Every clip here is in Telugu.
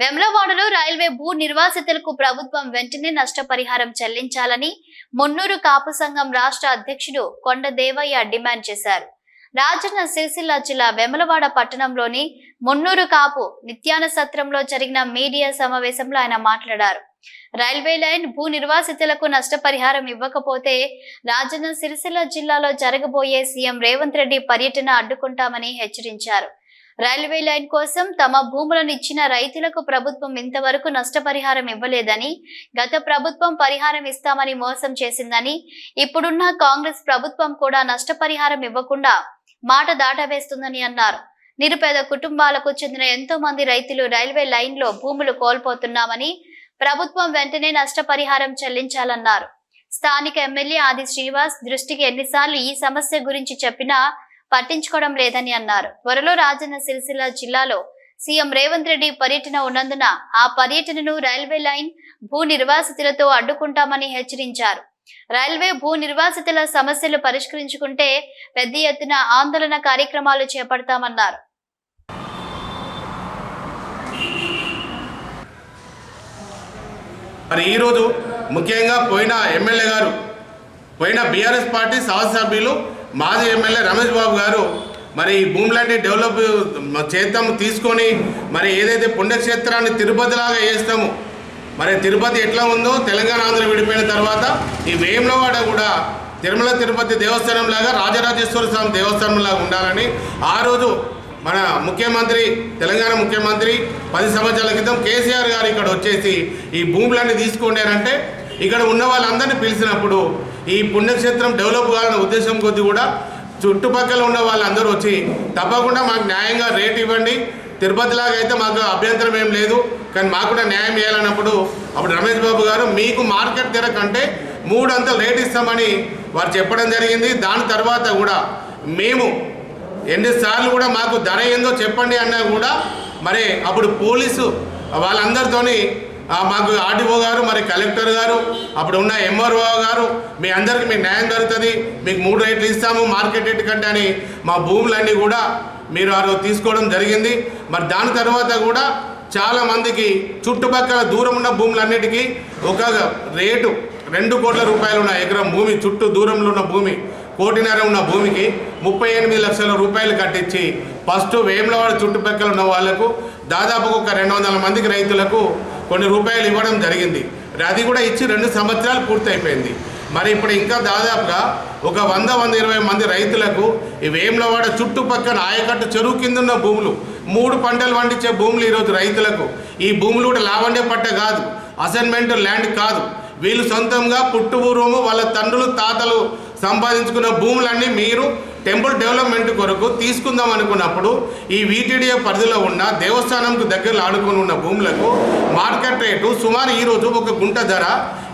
వెమ్లవాడలో రైల్వే భూ నిర్వాసితులకు ప్రభుత్వం వెంటనే నష్టపరిహారం చెల్లించాలని మున్నూరు కాపు సంఘం రాష్ట్ర అధ్యక్షుడు కొండ దేవయ్య డిమాండ్ చేశారు. రాజన్న సిరిసిల్ల జిల్లా వెమలవాడ పట్టణంలోని మున్నూరు కాపు నిత్యాన సత్రంలో జరిగిన మీడియా సమావేశంలో ఆయన మాట్లాడారు. రైల్వే లైన్ భూ నిర్వాసితులకు నష్టపరిహారం ఇవ్వకపోతే రాజన్న సిరిసిల్ల జిల్లాలో జరగబోయే సీఎం రేవంత్ రెడ్డి పర్యటన అడ్డుకుంటామని హెచ్చరించారు. రైల్వే లైన్ కోసం తమ భూములను ఇచ్చిన రైతులకు ప్రభుత్వం ఇంతవరకు నష్టపరిహారం ఇవ్వలేదని గత ప్రభుత్వం పరిహారం ఇస్తామని మోసం చేసిందని ఇప్పుడున్న కాంగ్రెస్ ప్రభుత్వం కూడా నష్టపరిహారం ఇవ్వకుండా మాట దాటవేస్తుందని అన్నారు. నిరుపేద కుటుంబాలకు చెందిన ఎంతో మంది రైతులు రైల్వే లైన్లో భూములు కోల్పోతున్నామని ప్రభుత్వం వెంటనే నష్టపరిహారం చెల్లించాలన్నారు. స్థానిక ఎమ్మెల్యే ఆది శ్రీవాస్ దృష్టికి ఎన్నిసార్లు ఈ సమస్య గురించి చెప్పినా పట్టించుకోవడం లేదని అన్నారు. త్వరలో రాజన్న సిరిసిల్ల జిల్లాలో సీఎం రేవంత్ రెడ్డి పర్యటన ఉన్నందున ఆ పర్యటనను రైల్వే లైన్ భూ నిర్వాసితులతో అడ్డుకుంటామని హెచ్చరించారు. రైల్వే భూ నిర్వాసితుల సమస్యలు పరిష్కరించుకుంటే పెద్ద ఎత్తున ఆందోళన కార్యక్రమాలు చేపడతామన్నారు. మరి ఈరోజు ముఖ్యంగా పోయిన ఎమ్మెల్యే గారు పోయిన బీఆర్ఎస్ పార్టీ శాసనసభ్యులు మాజీ ఎమ్మెల్యే రమేష్ బాబు గారు మరి ఈ భూములన్నీ డెవలప్ చేద్దాము తీసుకొని మరి ఏదైతే పుణ్యక్షేత్రాన్ని తిరుపతిలాగా చేస్తాము మరి తిరుపతి ఎట్లా ఉందో తెలంగాణ ఆంధ్ర విడిపోయిన తర్వాత ఈ వేములవాడ కూడా తిరుమల తిరుపతి దేవస్థానం లాగా రాజరాజేశ్వర స్వామి దేవస్థానం లాగా ఉండాలని ఆ రోజు మన ముఖ్యమంత్రి తెలంగాణ ముఖ్యమంత్రి పది సంవత్సరాల క్రితం కేసీఆర్ గారు ఇక్కడ వచ్చేసి ఈ భూములన్నీ తీసుకున్నారంటే ఇక్కడ ఉన్న వాళ్ళందరినీ పిలిచినప్పుడు ఈ పుణ్యక్షేత్రం డెవలప్ కావాలనే ఉద్దేశం కొద్దీ కూడా చుట్టుపక్కల ఉన్న వాళ్ళందరూ వచ్చి తప్పకుండా మాకు న్యాయంగా రేట్ ఇవ్వండి. తిరుపతిలాగా అయితే మాకు అభ్యంతరం ఏం లేదు. కానీ మాకు కూడా న్యాయం చేయాలన్నప్పుడు అప్పుడు రమేష్ బాబు గారు మీకు మార్కెట్ ధర కంటే మూడు అంతలు రేట్ ఇస్తామని వారు చెప్పడం జరిగింది. దాని తర్వాత కూడా మేము ఎన్నిసార్లు కూడా మాకు ధర ఏందో చెప్పండి అన్నా కూడా మరి అప్పుడు పోలీసు వాళ్ళందరితోని మాకు ఆర్డీఓ గారు మరి కలెక్టర్ గారు అప్పుడు ఉన్న ఎంఆర్ఓ గారు మీ అందరికి మీకు న్యాయం జరుగుతుంది మీకు మూడు రేట్లు ఇస్తాము మార్కెట్ రేట్ కంటే అని మా భూములన్నీ కూడా మీరు ఆ రోజు తీసుకోవడం జరిగింది. మరి దాని తర్వాత కూడా చాలా మందికి చుట్టుపక్కల దూరం ఉన్న భూములన్నిటికీ ఒక రేటు రెండు కోట్ల రూపాయలు ఉన్న ఎకరం భూమి చుట్టూ దూరంలో ఉన్న భూమి కోటిన్నర ఉన్న భూమికి ముప్పై ఎనిమిది లక్షల రూపాయలు కట్టించి ఫస్ట్ వేములవాడ చుట్టుపక్కల ఉన్న వాళ్ళకు దాదాపు ఒక రెండు వందల మందికి రైతులకు కొన్ని రూపాయలు ఇవ్వడం జరిగింది. అది కూడా ఇచ్చి రెండు సంవత్సరాలు పూర్తయిపోయింది. మరి ఇప్పుడు ఇంకా దాదాపుగా ఒక వంద వంద ఇరవై మంది రైతులకు ఈ వేములవాడ చుట్టుపక్కల ఆయకట్టు చెరువు కింద ఉన్న భూములు మూడు పంటలు పండించే భూములు ఈరోజు రైతులకు. ఈ భూములు కూడా లావండే పట్ట కాదు అసైన్మెంట్ ల్యాండ్ కాదు. వీళ్ళు సొంతంగా పుట్టుపూర్వము వాళ్ళ తండ్రులు తాతలు సంపాదించుకున్న భూములన్నీ మీరు టెంపుల్ డెవలప్మెంట్ కొరకు తీసుకుందాం అనుకున్నప్పుడు ఈ వీటీడీఏ పరిధిలో ఉన్న దేవస్థానంకు దగ్గరలో ఆడుకుని ఉన్న భూములకు మార్కెట్ రేటు సుమారు ఈరోజు ఒక గుంట ధర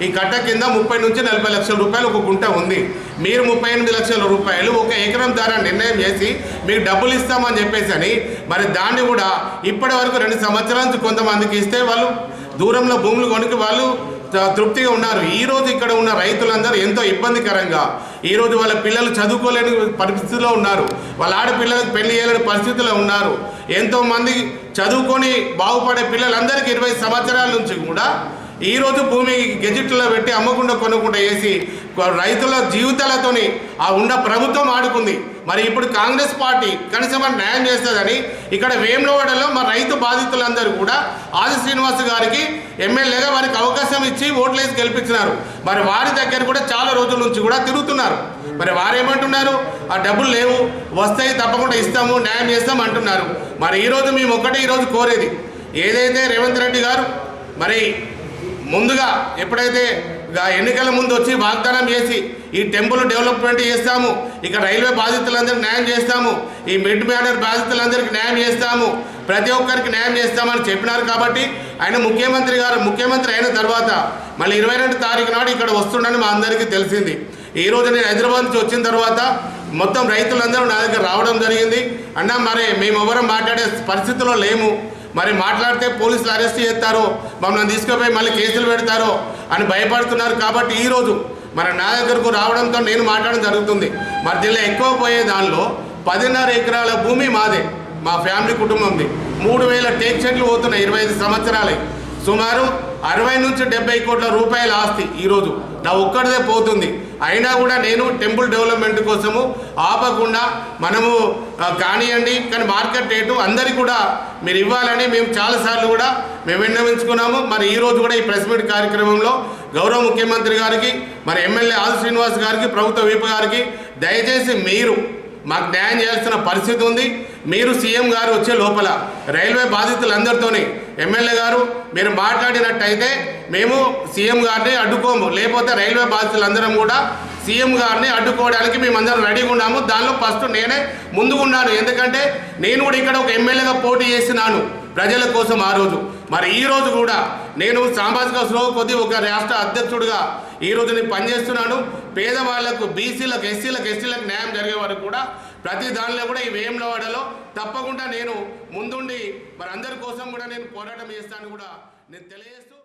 ఈ కట్ట కింద ముప్పై నుంచి నలభై లక్షల రూపాయలు ఒక గుంట ఉంది. మీరు ముప్పై ఎనిమిది లక్షల రూపాయలు ఒక ఎకరం ధర నిర్ణయం చేసి మీకు డబ్బులు ఇస్తామని చెప్పేసి అని మరి దాన్ని కూడా ఇప్పటి వరకు రెండు సంవత్సరాల నుంచి కొంతమందికి ఇస్తే వాళ్ళు దూరంలో భూములు కొనుక్కి వాళ్ళు తృప్తిగా ఉన్నారు. ఈరోజు ఇక్కడ ఉన్న రైతులందరూ ఎంతో ఇబ్బందికరంగా ఈరోజు వాళ్ళ పిల్లలు చదువుకోలేని పరిస్థితిలో ఉన్నారు. వాళ్ళ ఆడపిల్లలకు పెళ్ళి చేయలేని పరిస్థితిలో ఉన్నారు. ఎంతోమంది చదువుకొని బాగుపడే పిల్లలందరికీ ఇరవై సంవత్సరాల నుంచి కూడా ఈ రోజు భూమి గెజిట్లో పెట్టి అమ్మకుండా కొనకుండా వేసి రైతుల జీవితాలతోని ఆ ఉన్న ప్రభుత్వం ఆడుకుంది. మరి ఇప్పుడు కాంగ్రెస్ పార్టీ కనీసం న్యాయం చేస్తుందని ఇక్కడ వేములవాడలో మా రైతు బాధితులందరూ కూడా ఆది శ్రీనివాస్ గారికి ఎమ్మెల్యేగా వారికి అవకాశం ఇచ్చి ఓట్లేసి గెలిపించినారు. మరి వారి దగ్గర కూడా చాలా రోజుల నుంచి కూడా తిరుగుతున్నారు. మరి వారు ఏమంటున్నారు ఆ డబ్బులు లేవు వస్తాయి తప్పకుండా ఇస్తాము న్యాయం చేస్తాం అంటున్నారు. మరి ఈరోజు మేము ఒకటే ఈరోజు కోరేది. ఏదైతే రేవంత్ రెడ్డి గారు మరి ముందుగా ఎప్పుడైతే ఎన్నికల ముందు వచ్చి వాగ్దానం చేసి ఈ టెంపుల్ డెవలప్మెంట్ చేస్తాము ఇక రైల్వే బాధితులందరికీ న్యాయం చేస్తాము ఈ మిడ్ బ్యానర్ బాధితులందరికీ న్యాయం చేస్తాము ప్రతి ఒక్కరికి న్యాయం చేస్తామని చెప్పినారు కాబట్టి ఆయన ముఖ్యమంత్రి గారు ముఖ్యమంత్రి అయిన తర్వాత మళ్ళీ ఇరవై రెండు తారీఖు నాడు ఇక్కడ వస్తుండని మా అందరికీ తెలిసింది. ఈ రోజు నేను హైదరాబాద్ నుంచి వచ్చిన తర్వాత మొత్తం రైతులందరూ నా దగ్గర రావడం జరిగింది. అన్న మరి మేము ఎవరం మాట్లాడే పరిస్థితిలో లేము. మరి మాట్లాడితే పోలీసులు అరెస్ట్ చేస్తారో మమ్మల్ని తీసుకుపోయి మళ్ళీ కేసులు పెడతారో. అని భయపడుతున్నారు కాబట్టి ఈరోజు మరి నా దగ్గరకు రావడంతో నేను మాట్లాడడం జరుగుతుంది. మరి జిల్లా ఎక్కువ పోయే దానిలో పదిన్నర ఎకరాల భూమి మాదే మా ఫ్యామిలీ కుటుంబంది మూడు వేల టేక్ చెట్లు పోతున్నాయి ఇరవై ఐదు సంవత్సరాలే. సుమారు అరవై నుంచి డెబ్బై కోట్ల రూపాయల ఆస్తి ఈరోజు నా ఒక్కడిదే పోతుంది. అయినా కూడా నేను టెంపుల్ డెవలప్మెంట్ కోసము ఆపకుండా మనము కానివ్వండి కానీ మార్కెట్ రేటు అందరికీ కూడా మీరు ఇవ్వాలని మేము చాలాసార్లు కూడా మేము విన్నవించుకున్నాము. మరి ఈరోజు కూడా ఈ ప్రెస్ మీట్ కార్యక్రమంలో గౌరవ ముఖ్యమంత్రి గారికి మరి ఎమ్మెల్యే ఆది శ్రీనివాస్ గారికి ప్రభుత్వ వీపు గారికి దయచేసి మీరు మాకు న్యాయం చేయాల్సిన పరిస్థితి ఉంది. మీరు సీఎం గారు వచ్చే లోపల రైల్వే బాధితులందరితోని ఎమ్మెల్యే గారు మీరు మాట్లాడినట్టయితే మేము సీఎం గారిని అడ్డుకోము. లేకపోతే రైల్వే బాధితులందరం కూడా సీఎం గారిని అడ్డుకోవడానికి మేమందరం రెడీగా ఉన్నాము. దానిలో ఫస్ట్ నేనే ముందుగా ఉన్నాను ఎందుకంటే నేను కూడా ఇక్కడ ఒక ఎమ్మెల్యేగా పోటీ చేసినాను ప్రజల కోసం ఆ రోజు. మరి ఈ రోజు కూడా నేను సామాజిక స్లోవ కొద్ది ఒక రాష్ట్ర అధ్యక్షుడిగా ఈ నేను పనిచేస్తున్నాను. పేదవాళ్ళకు బీసీలకు ఎస్సీలకు ఎస్టీలకు న్యాయం జరిగే వరకు కూడా ప్రతి దానిలో కూడా ఈ వేములవాడలో తప్పకుండా నేను ముందుండి మరి అందరి కోసం కూడా నేను పోరాటం చేస్తాను కూడా నేను తెలియజేస్తూ